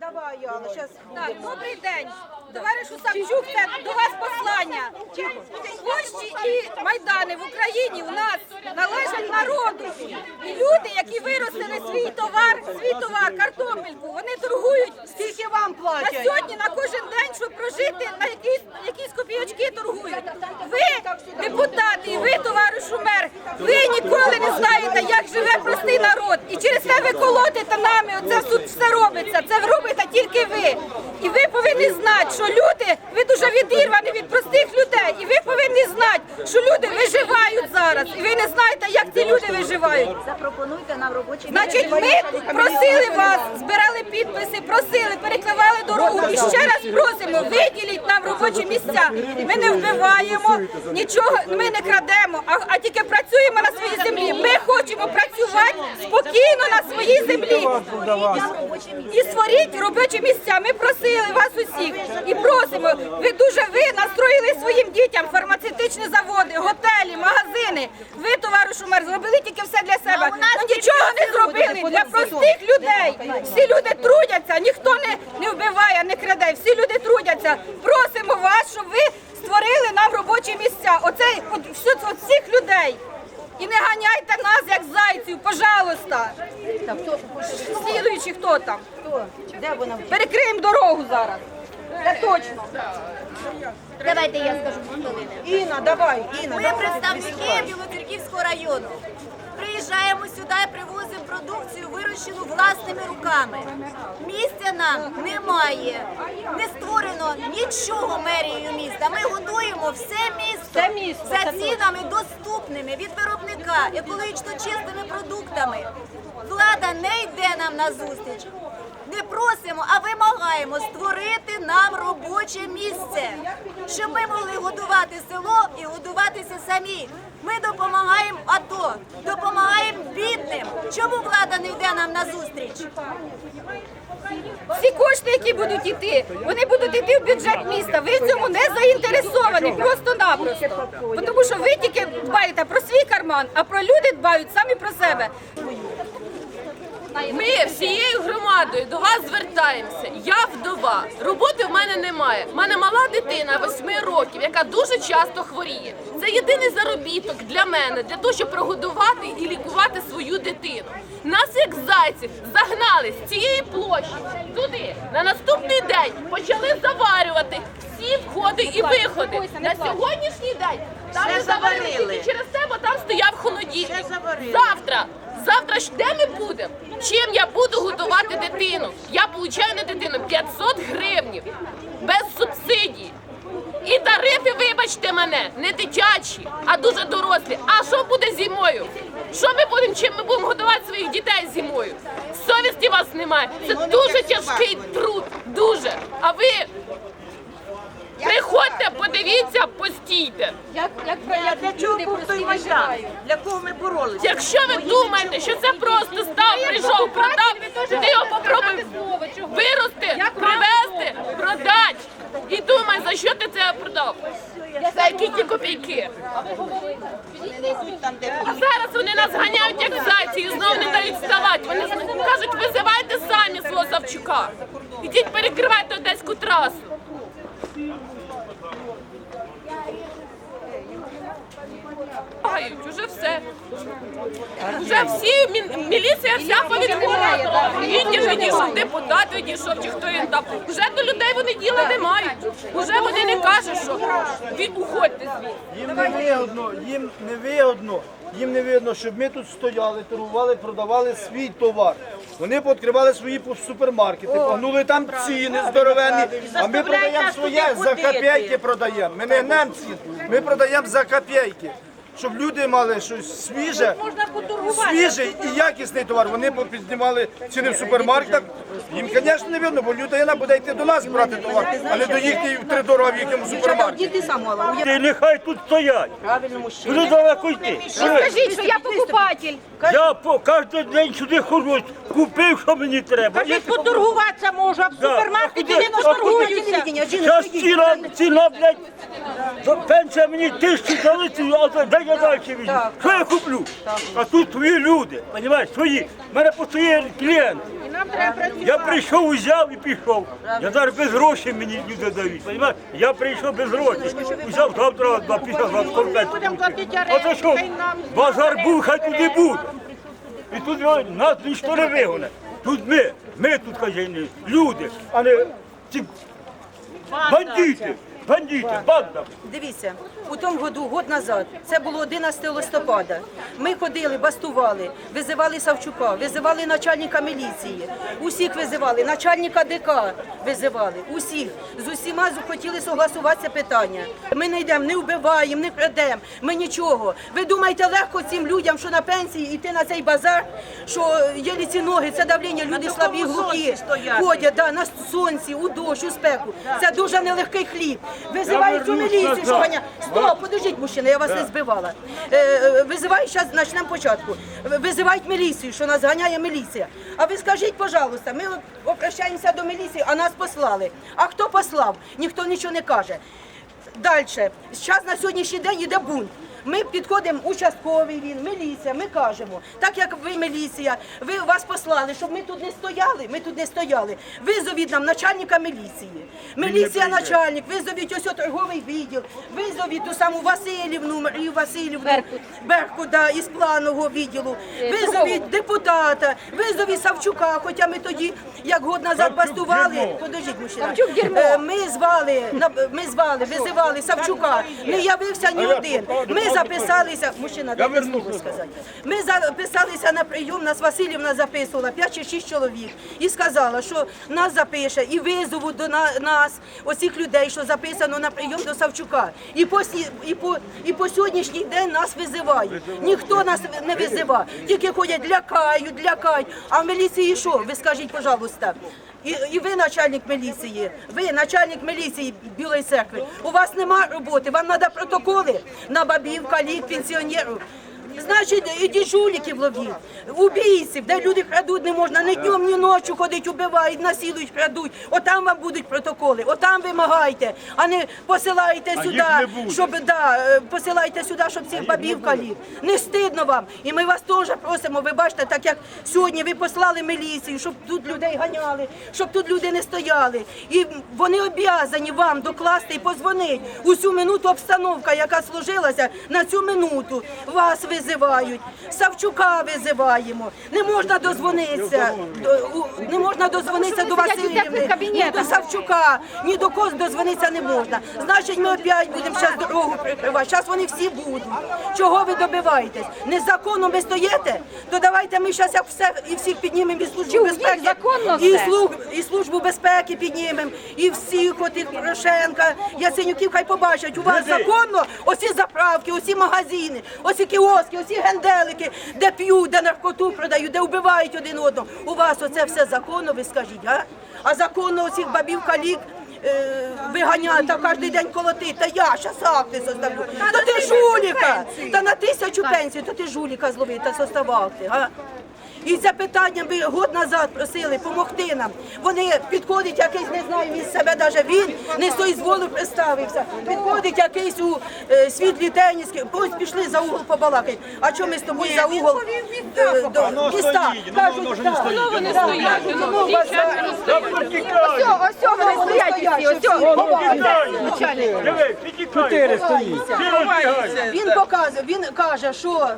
Давай, Яна, зараз. Так, добрий день. Товаришу Савчук, це до вас послання. Площі і майдани в Україні у нас належать народу. І люди, які виростили свій товар, свій товар, картопельку, вони торгують Скільки вам на платять? сьогодні на кожен день, щоб прожити на якісь, якісь копійочки торгують. Ви, депутати, і ви, товаришу мер, ви ніколи не знаєте, як живе простий народ. І через це ви колотите нами. Оце тут все робиться. Це робите тільки ви. І ви повинні знати, що люди, ви дуже відірвані від простих людей. І ви повинні знати, що люди виживають зараз. І ви не знаєте, як ці люди виживають. Запропонуйте нам робочі Значить, ми просили вас, збирали підписи, просили, перекривали дорогу. І ще раз просимо, виділіть нам робочі місця. Ми не вбиваємо, нічого ми не крадемо, а, а тільки працюємо на своїй землі. Ми хочемо працювати спокійно на своїй землі. І створіть робочі місця. Ми просили вас усіх і просимо. Ви дуже ви настроїли своїм дітям фармацевтичні заводи, готелі, магазини. Ви, товаришу мер, зробили тільки все для себе. Ну, нічого не зробили для простих людей. Всі люди трудяться, ніхто не, не вбиває, не краде. Всі люди трудяться. Просимо вас, щоб ви створили нам робочі місця. Оцей от, от всіх людей. І не ганяйте нас, як зайців, пожалуйста. Слідуючи, хто там? Де вона? Перекриємо дорогу зараз. Це точно. Давайте я скажу. Інна, давай, Інна. Ми давай. представники Білоцерківського району. Приїжджаємо сюди, привозимо продукцію, вирощену власними руками. Місця нам немає. Не створено нічого мерією міста. Ми годуємо все місто, за цінами доступними від виробника, екологічно чистими продуктами. Влада не йде нам на зустріч. Не просимо, а вимагаємо створити нам робоче місце, щоб ми могли годувати село і годуватися самі. Ми допомагаємо АТО. Чому влада не йде нам на зустріч? Всі кошти, які будуть йти, вони будуть йти в бюджет міста. Ви в цьому не заінтересовані, просто-напросто. Тому що ви тільки дбаєте про свій карман, а про люди дбають самі про себе. Ми всією громадою до вас звертаємося. Я вдова. Роботи в мене немає. У мене мала дитина 8 років, яка дуже часто хворіє. Це єдиний заробіток для мене, для того, щоб прогодувати і лікувати свою дитину. Нас, як зайців, загнали з цієї площі туди. На наступний день почали заварювати всі входи і виходи. На сьогоднішній день там не заварили тільки через те, бо там стояв холодильник. Завтра Завтра ж де ми будемо? Чим я буду годувати дитину? Я получаю на дитину 500 гривнів без субсидії. І тарифи, вибачте мене, не дитячі, а дуже дорослі. А що буде зимою? Що ми будемо, чим ми будемо годувати своїх дітей зимою? Совісті вас немає. Це дуже тяжкий труд. Дуже. А ви приходьте, подивіться, постійте. Як, для чого був той майдан? Для кого ми боролися? Якщо ви думаєте, що це просто став, прийшов, продав, ти його попробуй вирости, привезти, продати. І думай, за що ти це продав. За які ті копійки. А зараз вони нас ганяють як зайці і знову не дають вставати. Вони кажуть, визивайте самі свого Савчука. Ідіть перекривайте одеську трасу. Гають, уже все. Вже всі мі- міліція вся повідходила. Відділ відійшов, депутат відійшов, чи хто він там. Вже до людей вони діла не мають. Уже вони не кажуть, що ви уходьте звідси. Їм не вигодно, їм не вигодно, їм не вигодно, щоб ми тут стояли, торгували, продавали свій товар. Вони пооткривали свої пу- супермаркети, погнули там ціни здоровенні, а ми продаємо своє за копійки продаємо. Ми не гнемо цін, ми продаємо за копійки. Щоб люди мали щось свіже, свіжий і якісний товар. Вони піднімали ціни в супермаркетах. Їм, звісно, не видно, бо людина буде йти до нас брати товар, а не до їхніх втридорога в їхньому супермаркеті. Ти нехай тут стоять. Правильно. Куди далеко йти? Скажіть, що я покупатель. Я по кожен день сюди ходжу, купив, що мені треба. Кажіть, поторгуватися може, а в супермаркеті не торгуються. Зараз ціна, ціна, блядь, пенсія мені тисячу дали, а дай Я далі візьму. Так. Що я куплю? А тут твої люди, розумієш, свої. У мене постає клієнт. Я прийшов, взяв і пішов. Я зараз без грошей мені люди дають. Розумієш? Я прийшов без грошей. Взяв завтра два після два скорбець. Оце що? Базар був, хай туди буде. І тут його- нас ніхто не вигоне. Тут ми, ми тут хазяїни, люди, а не ці бандити, бандити, банда. Дивіться, у тому году, год назад, це було 11 листопада. Ми ходили, бастували, визивали Савчука, визивали начальника міліції, усіх визивали, начальника ДК визивали, усіх. З усіма хотіли согласувати це питання. Ми не йдемо, не вбиваємо, не крадемо, ми нічого. Ви думаєте, легко цим людям, що на пенсії йти на цей базар, що є ці ноги, це давлення, люди слабі, глухі, ходять да, на сонці, у дощ, у спеку. Це дуже нелегкий хліб. Визивають цю міліцію, що ганя. Стоп, подождіть, мужчина, я вас не збивала. Е, е, Визивають, зараз почнемо початку. Визивають міліцію, що нас ганяє міліція. А ви скажіть, пожалуйста, ми обращаємося до міліції, а нас послали. А хто послав? Ніхто нічого не каже. Далі. Зараз на сьогоднішній день йде бунт. Ми підходимо, участковий він, міліція, ми кажемо, так як ви міліція, ви вас послали, щоб ми тут не стояли, ми тут не стояли. Визовіть нам начальника міліції. Міліція начальник, визовіть ось торговий відділ, визовіть ту саму Васильівну, Марію Васильівну, Берку, да, із планового відділу, визовіть депутата, визовіть Савчука, хоча ми тоді, як год назад бастували, дерьмо. подождіть, мужчина, Е, ми звали, ми звали, визивали Савчука, не явився ні один. Ми записалися, мужчина, дайте слово сказати. Ми записалися на прийом, нас Васильівна записувала 5 чи 6 чоловік і сказала, що нас запише і визовуть до на- нас, оцих людей, що записано на прийом до Савчука. І по, і по, і по сьогоднішній день нас визивають. Ніхто нас не визиває, тільки ходять, лякають, лякають. А в міліції що? Ви скажіть, пожалуйста. І, і ви начальник міліції, ви начальник міліції Білої церкви. У вас нема роботи, вам треба протоколи на бабів, калік, пенсіонерів. Значить, ідіть жуліків ловіть, убійців, де люди крадуть не можна, ні днем, ні ночі ходить, убивають, насилують, крадуть. Отам вам будуть протоколи, отам вимагайте, а не посилаєте А сюди, щоб да, е, посилаєте сюди, щоб цих бабів калік. Не стидно вам. І ми вас теж просимо, ви бачите, так як сьогодні ви послали міліцію, щоб тут людей ганяли, щоб тут люди не стояли. І вони обов'язані вам докласти і позвонити. Усю минуту обстановка, яка сложилася, на цю минуту вас визивають. Савчука визиваємо. Не можна дозвонитися. до- у- Не можна дозвонитися до Васильівни, ні до Савчука, ні до кого дозвонитися не можна. Значить, ми опять будемо зараз дорогу прикривати. Зараз вони всі будуть. Чого ви добиваєтесь? Незаконно ви стоїте? То давайте ми зараз як все і всіх піднімемо і службу безпеки. і, слуг, і службу безпеки піднімемо, і всіх отих Порошенка, Яценюків, хай побачать. У вас законно оці заправки, оці магазини, оці кіоски, оці генделики, де п'ють, де наркоту продають, де вбивають один одного. У вас оце все законно, ви скажіть, а? А законно оцих бабів калік е, виганяти, та кожен день колотити, та я ще савти составлю. Та ти жуліка! Та на тисячу пенсій, то ти жуліка зловити та составати. а? І це питання ми год назад просили допомогти нам. Вони підходить якийсь, не знаю, він себе навіть він не з соізволив представився. Підходить якийсь у е, світлі теніски, ось пішли за угол побалакати. А чому ми з тобою за угол е, до міста? Кажуть, так. Не стоять, воно вас- стоять. потікаю. Ось вони стоять всі, ось Потікаю. Чотири стоїть. Він показує, він каже, що.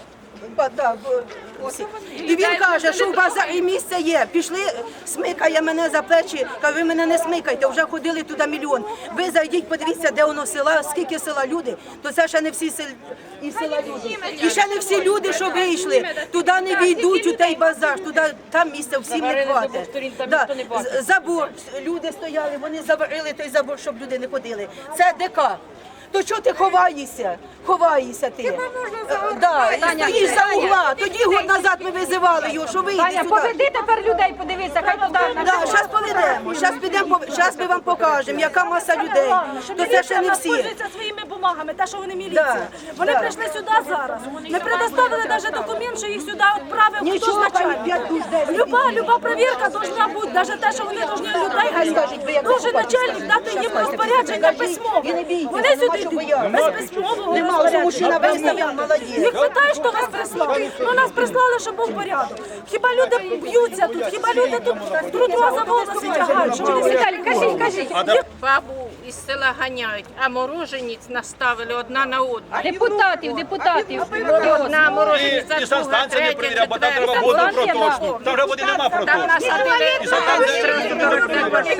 ба- да, б- ось. І він каже, що в базарі місце є. Пішли, смикає мене за плечі. Каже, ви мене не смикайте, вже ходили туди мільйон. Ви зайдіть, подивіться, де воно села, скільки села люди, то це ще не всі сел... і села люди. І ще не всі люди, що вийшли. Туди не війдуть у той базар, туди там місця всім не хватить. Да. Забор, люди стояли, вони заварили той забор, щоб люди не ходили. Це ДК. То чого ти ховаєшся? Ховаєшся ти. Е, Да, і стоїш за угла. Тоді год назад ми визивали його, що вийде Таня, сюди. поведи тепер людей, подивися, хай туди на Да, зараз поведемо, зараз підемо, зараз ми вам покажемо, яка маса людей. То це ще не всі. бумагами, те, що вони міліція. Вони прийшли сюди зараз. Не предоставили навіть документ, що їх сюди відправив хтось начальник. Люба, люба перевірка должна бути, навіть те, що вони повинні людей. Должен начальник дати їм розпорядження письмове. Вони сюди йдуть без письмового молоді. Не хватає, що нас прислали. Ну нас прислали, щоб був порядок. Хіба люди б'ються тут, хіба люди тут друга за волоси тягають, що вони кажіть, кажіть. Бабу із села ганяють, а морожениць наставили одна на одну. Депутатів, депутатів. Одна морожениця, І друга, санстанція не третя, перевіряє, бо там треба воду проточну. Там вже води нема Там проточну. І санстанція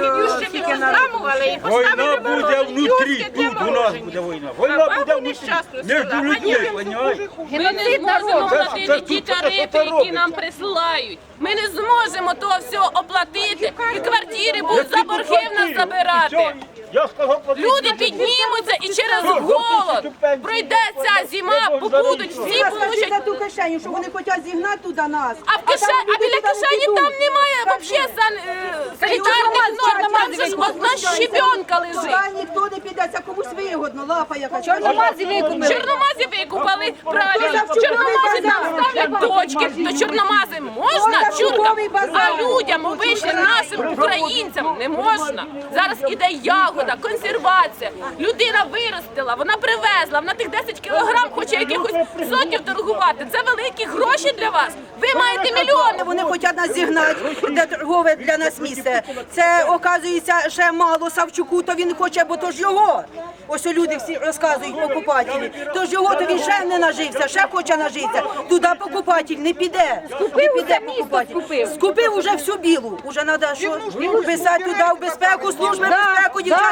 юшки розламували і поставили буде внутрі, тут у нас буде війна. Війна буде бабу внутрі, нещасну між села. людьми, розумієте? Ми не зможемо Це- платити це ті тут таке тарифи, які нам присилають. Ми не зможемо того всього оплатити. І квартири будуть за борги в нас забирати. Я сказав, Люди піднімуться і через голод пройде ця зима, побудуть, всі получать. за ту кишеню, що вони хочуть зігнати туди нас. А в кише, там а люди біля туди не кишені підуть. там немає взагалі сан, е, санітарних норм. Там же ж одна щебенка лежить. Туди ніхто не піде, це комусь вигодно, лапа якась. Чорномазі викупили. Чорномазі викупали правильно. Чорномази там ставлять точки. То чорномази можна чуткам, а людям обичним нашим українцям не можна. Зараз іде ягода, консервація. Людина виростила, вона привезла, вона тих 10 кілограм хоче якихось сотнів торгувати. Це великі гроші для вас. Ви маєте мільйони. Вони хочуть нас зігнати, де торгове для нас місце. Це, оказується, ще мало Савчуку, то він хоче, бо то ж його. Ось люди всі розказують покупателі. То ж його, то він ще не нажився, ще хоче нажитися. Туди покупатель не піде. Не піде покупатель. Скупив уже всю білу. Уже треба що? Писати туди в безпеку, служби безпеку, дівчата.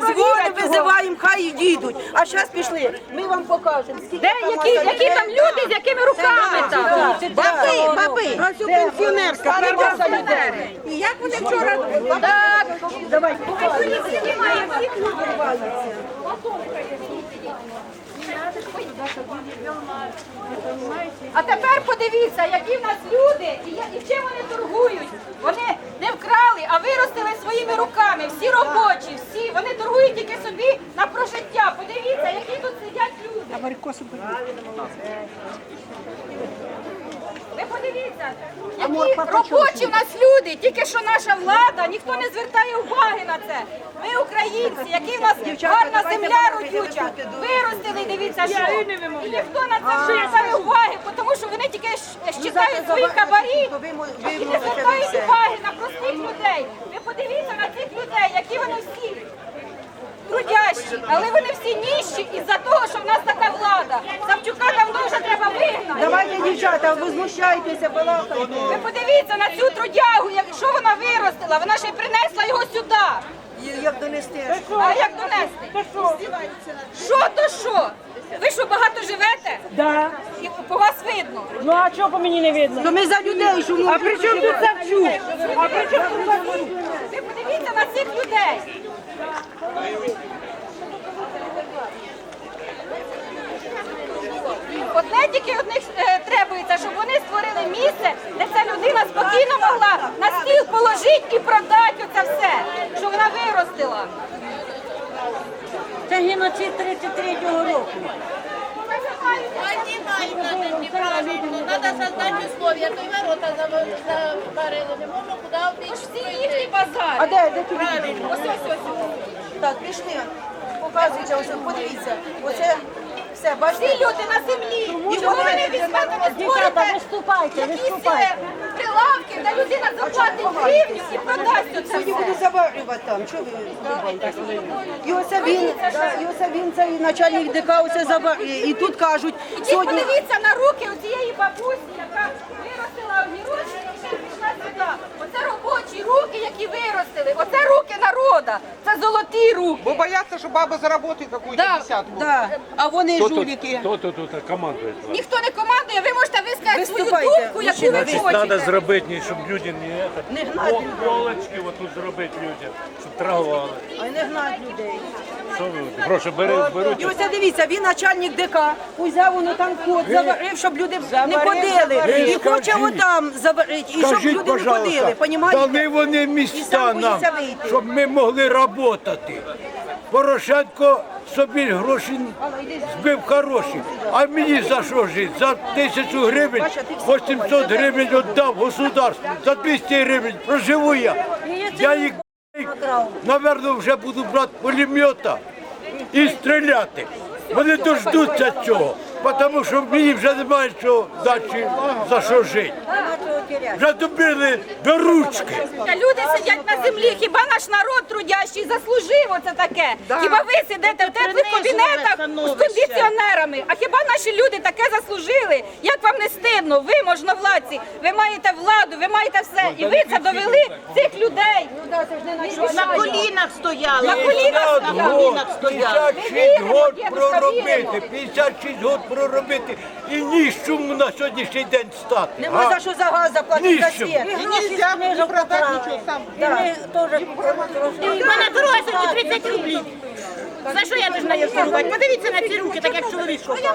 Дзвони визиваємо, хай їдуть. А зараз пішли. Ми вам покажемо. Де, там які, які там люди, з якими руками там? Баби, баби. Про цю пенсіонерська, перша людей. І як вони вчора... Так. Давай, А тепер подивіться, які в нас люди і, і чим вони торгують. Вони не вкрали, а виростили своїми руками. Всі робочі, всі. Вони торгують тільки собі на прожиття. Подивіться, які тут сидять люди. Ви подивіться, які робочі в нас люди, тільки що наша влада, ніхто не звертає уваги на це. Ми українці, які в нас гарна земля родюча, виростили, дивіться, що. І ніхто на це не звертає уваги, тому що вони тільки щитають свої хабарі і не звертають уваги на простих людей. Ви подивіться на цих людей, які вони всі трудящі, але вони всі ніщі із-за того, що в нас така влада. Савчука давно вже треба вигнати. Давайте, дівчата, возмущайтеся, балакайте. Ви подивіться на цю трудягу, якщо вона виростила, вона ще й принесла його сюди. Як донести? А як донести? Що то що? Ви що багато живете? Да. І по вас видно. Ну а чого по мені не видно? То ми за людей, що ми А при чому тут Савчук? А при чому тут Савчук? Ви подивіться на цих людей. Одне тільки від них е, требується, щоб вони створили місце, де ця людина спокійно могла на стіл положити і продати оце все, що вона виростила. Це геноцид 33-го року. Надо создать условия, то й ворота заварили, не можна куди Тож всі їхні базари. А де, де тут? Ось ось ось. Так, пішли. Показуйте, ось, подивіться. Оце все, Всі люди на землі. І Чому ви вони- не візьмете, Дівчата, створите виступайте, якісь виступайте. е, прилавки, де людина заплатить гривню і продасть оце Сьогодні все. буду заварювати там. Чого ви зробите? І оце він, да, і оце він, цей начальник ДК, оце заварює. І тут кажуть, Ідіть сьогодні... подивіться на руки оцієї бабусі, яка виростила огірочки і ще пішла сюди. Оце робочі руки, які виростили. Оце руки народа. Це золоті руки. Бо бояться, що баба заработает какую-то Да, десятку. Да. А вони жуліки. Хто тут командує? Ніхто не командує, ви можете висказати свою Виступайте, думку, яку ви Значить, треба хочете. зробити, щоб люди не, Не это, гнати пол- полочки отут зробити людям, щоб торгували. А не гнать людей. Що ви гроші беруть, беруть? І оце дивіться, він начальник ДК, взяв воно там код, заварив, щоб люди не ходили. І хоче отам заварити, і щоб люди не ходили, понімаєте? Дали вони І місця сам нам, боїться вийти. щоб ми могли працювати. Порошенко собі гроші збив хороші. А мені за що жити? За тисячу гривень, 800 гривень віддав государству, за 200 гривень проживу я. Я їх, напевно, вже буду брати пулемета і стріляти. Вони дождуться цього, тому що мені вже немає що дати за що жити. Вже добили до ручки. Люди сидять на землі. Хіба наш народ трудящий заслужив оце таке? Хіба ви сидите в теплих кабінетах з кондиціонерами? А хіба наші люди таке заслужили? Як вам не стидно? Ви можновладці, ви маєте владу, ви маєте все. І ви це довели цих людей. На колінах стояли. На колінах стояли. 56 год проробити, 56 год проробити і ніщому на сьогоднішній день стати. Нема а? за що за газ заплатити за світ. Нельзя не продать ничего сам. У мене дорога сьогодні 30 рублів. За що я должна їх керувати? Подивіться на ці руки, так як чоловік шукає.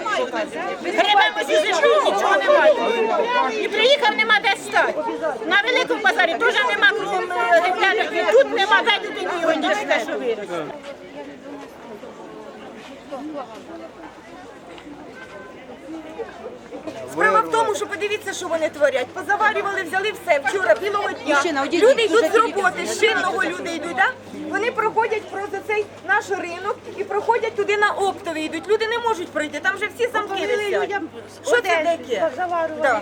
Гребемось і зайшли, нічого немає. І приїхав, нема де стати. На великому базарі теж нема е, тут нема, дайте ти його нічого, що виросте. Справа в тому, що подивіться, що вони творять. Позаварювали, взяли все вчора, білого дня. Люди йдуть з роботи, з шинного люди йдуть, да? Вони проходять просто цей наш ринок і проходять туди на оптовий йдуть. Люди не можуть пройти, там вже всі замки висять. Що це таке? Да.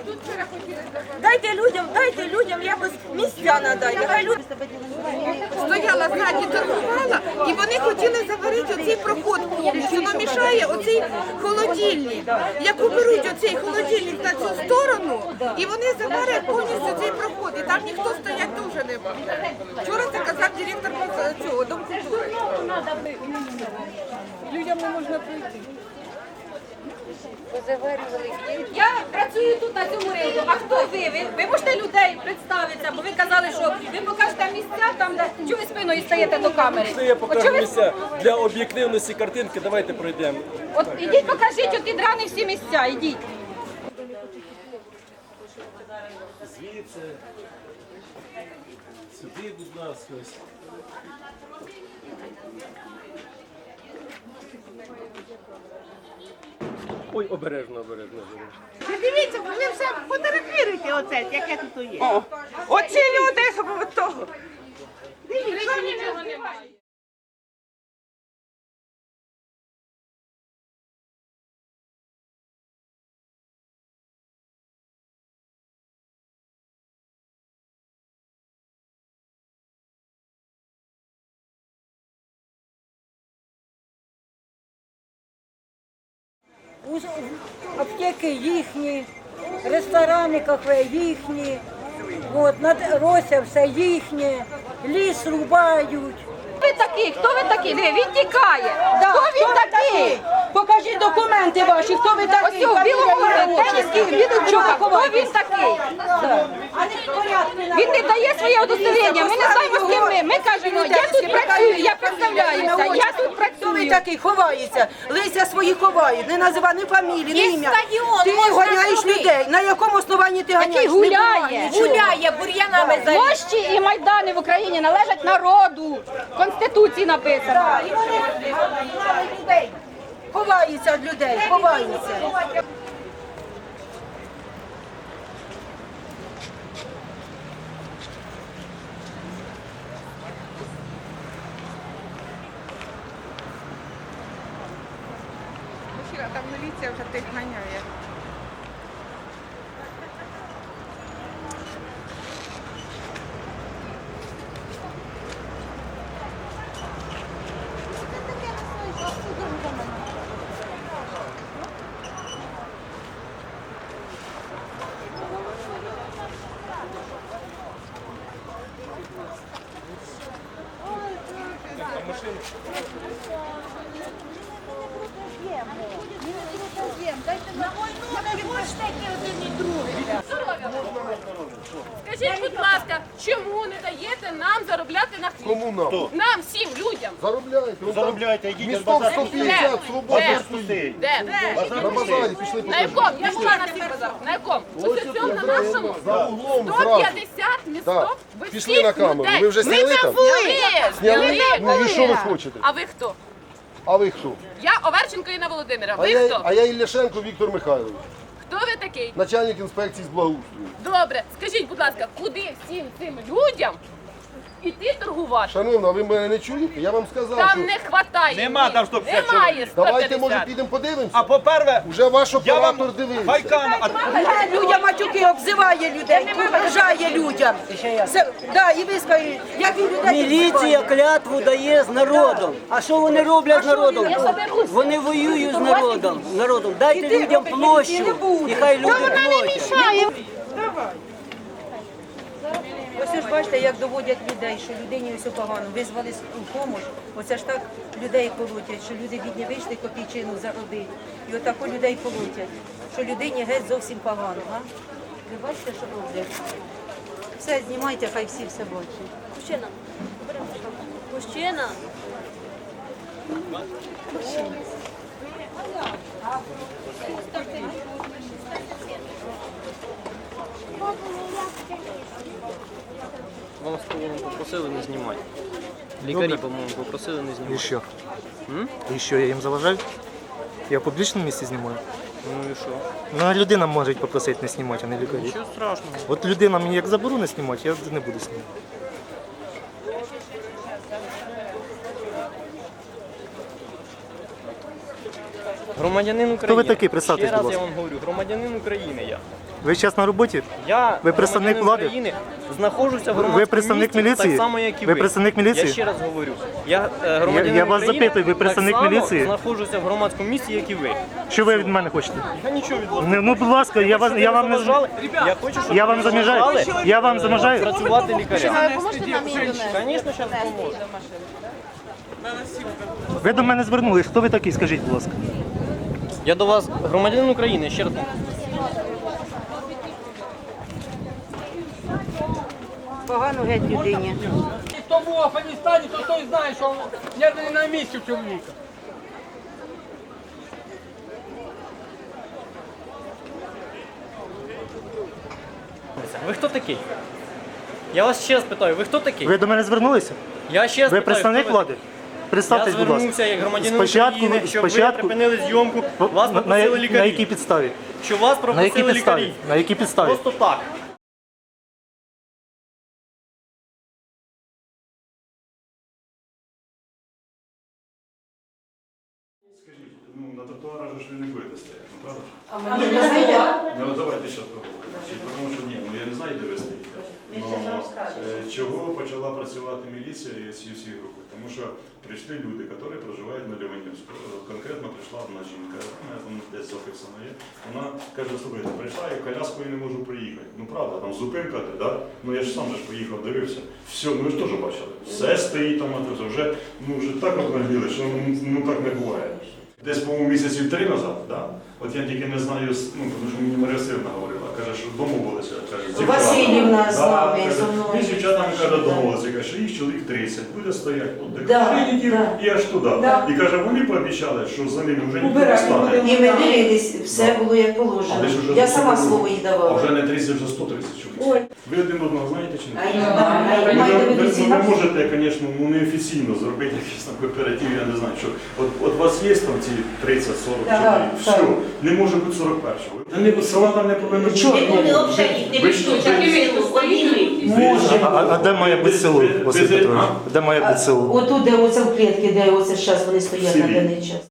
Дайте людям, дайте людям якось місця надайте. Хай люди Стояла ззаді, торгувала, і вони хотіли заварити оцей проход повністю. Воно мішає оцей холодильник. Як уберуть оцей холодильник на цю сторону, і вони заберуть повністю цей проход. І там ніхто стоять дуже не буде. Вчора це казав директор цього Дому культури. Людям не можна прийти. Я працюю тут на цьому ринку. А хто ви? Ви, ви можете людей представитися, бо ви казали, що ви покажете місця там, де чого ви спиною стаєте до камери. Це я От покажу ви- місця для об'єктивності картинки. Давайте пройдемо. От ідіть, покажіть от відрані всі місця, ідіть. Звідси. Сюди, будь ласка. ось. Ой, обережно, обережно, обережно. Дивіться, ви все фотографіруйте оце, яке тут є. Оці люди, щоб того. Дивіться, немає. Аптеки їхні, ресторани, кафе їхні, от, над Рося все їхнє, ліс рубають. Хто ви такий? Хто ви такий? Диви, він тікає. Хто він такий? Покажіть документи ваші, хто ви Ось такий? цього білого Фамілія, теніський отчество. Хто він такий? Він не дає своє удостоверення. Ми не знаємо, з ким ми. Ми кажемо, я тут працюю, я представляюся, я Хто такий? Ховається. Лися свої ховають. Не називає ні фамілії, ні ім'я. Ти гоняєш ганяєш людей. На якому основанні ти ганяєш? Який Не гуляє. Гуляє, бур'янами за Площі і майдани в Україні належать народу. В Конституції написано. Ховаються від людей, ховаються. Скажіть, будь ласка, чому не даєте нам заробляти на хліб. Кому нам? Нам, всім людям. Заробляйте. ну, там Заробляйте, йдіть на Містом базар. 150 свободи Де? стоїть. Де? На базарі пішли На якому? Я була на цих базарах. На якому? Ось цьому на нашому. За углом зразу. 150 місток. Пішли на камеру. Ви вже сняли там? Зняли, Зняли? Ну і що ви хочете? А ви хто? А ви хто? Я Оверченко Інна Володимира. А Ви я, хто? а я Ілляшенко Віктор Михайлович, Хто ви такий? начальник інспекції з благоустрою. Добре, скажіть, будь ласка, куди всім цим людям іти торгувати? Шановна, ви мене не чуєте? Я вам сказав, Там що не хватає. Нема ні. там 150 Немає 150. давайте, може, підемо подивимося. А по-перше, Уже ваш я вам оператор дивився. Хайкан, а Людям матюки обзиває людей, погрожає людям. Це, да, і ви скажіть, як людей... Міліція клятву дає з народом. А що вони роблять з народом? Вони воюють з народом. народом. Дайте людям площу, і хай люди платять. Ось ж бачите, як доводять людей, що людині все погано. Визвали у помощь. Оце ж так людей колотять, що люди бідні вийшли копійчину заробити. І отако людей колотять, що людині геть зовсім погано. А? Ви бачите, що роблять? Все, знімайте, хай всі все бачать. Мужчина. Мужчина. Вас, по-моєму, попросили не знімати. Лікарі, по-моєму, попросили не знімати. І що? І що, я їм заважаю? Я в публічному місці знімаю. Ну і що? Ну, а людина може попросити не знімати, а не лікарі. Нічого страшного. От людина мені як заборонить знімати, я не буду знімати. Громадянин України. Хто ви такий? Представтесь, Ще раз будь я ласка. вам говорю, громадянин України я. Ви зараз на роботі? Я Ви представник громадянин влади? України, знаходжуся в Ви громадському представник місці, міліції? так само, як і Ви ви. представник міліції? Я ще раз говорю. Я, е, громадянин я вас України, запитую, ви представник так само міліції? знаходжуся в громадському місці, як і ви. Що ви від мене хочете? Я нічого від вас. Ну, ну, будь ласка, я, вас, я вам не заважали. Я хочу, щоб Я ви вам не заміжаю? Я вам е, заміжаю? Працювати лікарям. Поможете нам її донести? Звісно, зараз допоможу. Ви до мене звернулись. Хто ви такий, скажіть, будь ласка? Я до вас громадянин України, ще раз. Погано геть людині. Хто був в Афганістані, то той знає, що нерви не на місці у чоловіка. Ви хто такий? Я вас ще раз питаю, ви хто такий? Ви до мене звернулися? Я ще раз Ви питаю, представник хто ви влади? Представтесь, Я будь ласка. звернувся як громадянин Спочатку, України, щоб спочатку, ви припинили зйомку, вас на, попросили на, лікарі. на якій підставі? Що вас На якій попросили підставі? лікарі. На якій підставі? Просто так. Ну, на тротуарах же ж ви не будете стояти, ну правда? ж? Ну давайте зараз поговоримо. Чи Тому що ні, ну я не знаю, де ви стоїте. Ну, е, чого почала працювати міліція і ці групи? Тому що прийшли люди, які проживають на Ліванівську. Конкретно прийшла одна жінка, вона десь записана є. Вона каже, слухайте, прийшла і коляскою не можу приїхати. Ну правда, там зупинка, да? ну я ж сам ж поїхав, дивився. Все, ми ж теж бачили. Все стоїть там, а вже, ну, вже так обнагліли, що ну так не буває. Десь, по-моєму, місяців три назад, да? От я тільки не знаю, ну, тому що мені Марія Сирна говорила, каже, що домовилися, каже, з з нами, зі мною. Ми з дівчатами, каже, домовилися, каже, що їх чоловік 30, буде стояти тут, де Да, клініків да. і аж туди. Да. І каже, вони пообіцяли, що за ними вже ніхто не стане. І ми дивились, все було як положено. Уже Я сама слово їй А давала. вже не 30, вже 130 чоловік. Ой. Ви один одного знаєте чи А я знаю, Ви, можете, звісно, ну, неофіційно зробити якийсь там кооператив, я не знаю, що. От, от у вас є там ці 30-40 Так, чоловік, все, не може бути 41-го. Та не, села там не повинно бути. А, а, а де має бути село, Василь Петрович? Де має бути село? Отут, де оце в клітці, де оце зараз вони стоять на даний час.